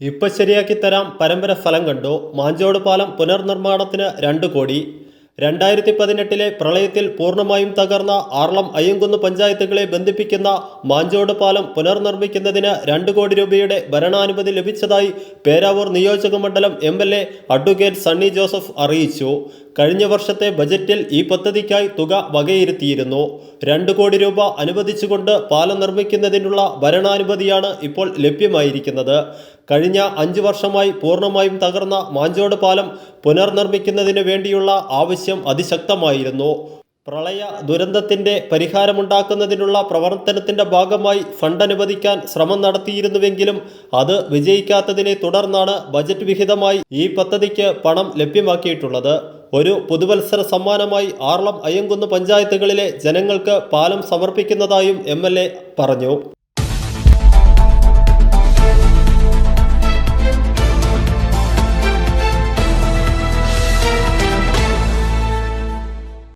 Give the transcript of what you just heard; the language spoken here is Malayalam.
ഇപ്പൊ ശരിയാക്കി തരാം പരമ്പര ഫലം കണ്ടു. മാഞ്ചോട് പാലം പുനർനിർമ്മാണത്തിന് രണ്ട് കോടി. രണ്ടായിരത്തി പതിനെട്ടിലെ പ്രളയത്തിൽ പൂർണമായും തകർന്ന ആർളം അയ്യങ്കുന്ന് പഞ്ചായത്തുകളെ ബന്ധിപ്പിക്കുന്ന മാഞ്ചോട് പാലം പുനർനിർമ്മിക്കുന്നതിന് രണ്ട് കോടി രൂപയുടെ ഭരണാനുമതി ലഭിച്ചതായി പേരാവൂർ നിയോജക മണ്ഡലം M L A advocate Sunny Joseph അറിയിച്ചു. കഴിഞ്ഞ വർഷത്തെ ബജറ്റിൽ ഈ പദ്ധതിക്കായി തുക വകയിരുത്തിയിരുന്നു. രണ്ട് കോടി രൂപ അനുവദിച്ചുകൊണ്ട് പാലം നിർമ്മിക്കുന്നതിനുള്ള ഭരണാനുമതിയാണ് ഇപ്പോൾ ലഭ്യമായിരിക്കുന്നത്. കഴിഞ്ഞ അഞ്ച് വർഷമായി പൂർണമായും തകർന്ന മാഞ്ചോട് പാലം പുനർനിർമ്മിക്കുന്നതിന് വേണ്ടിയുള്ള ആവശ്യം അതിശക്തമായിരുന്നു. പ്രളയ ദുരന്തത്തിന്റെ പരിഹാരമുണ്ടാക്കുന്നതിനുള്ള പ്രവർത്തനത്തിന്റെ ഭാഗമായി ഫണ്ട് അനുവദിക്കാൻ ശ്രമം നടത്തിയിരുന്നുവെങ്കിലും അത് വിജയിക്കാത്തതിനെ തുടർന്നാണ് ബജറ്റ് വിഹിതമായി ഈ പദ്ധതിക്ക് പണം ലഭ്യമാക്കിയിട്ടുള്ളത്. ഒരു പുതുവത്സര സമ്മാനമായി ആറളം അയ്യങ്കുന്ന് പഞ്ചായത്തുകളിലെ ജനങ്ങൾക്ക് പാലം സമർപ്പിക്കുന്നതായും എം പറഞ്ഞു.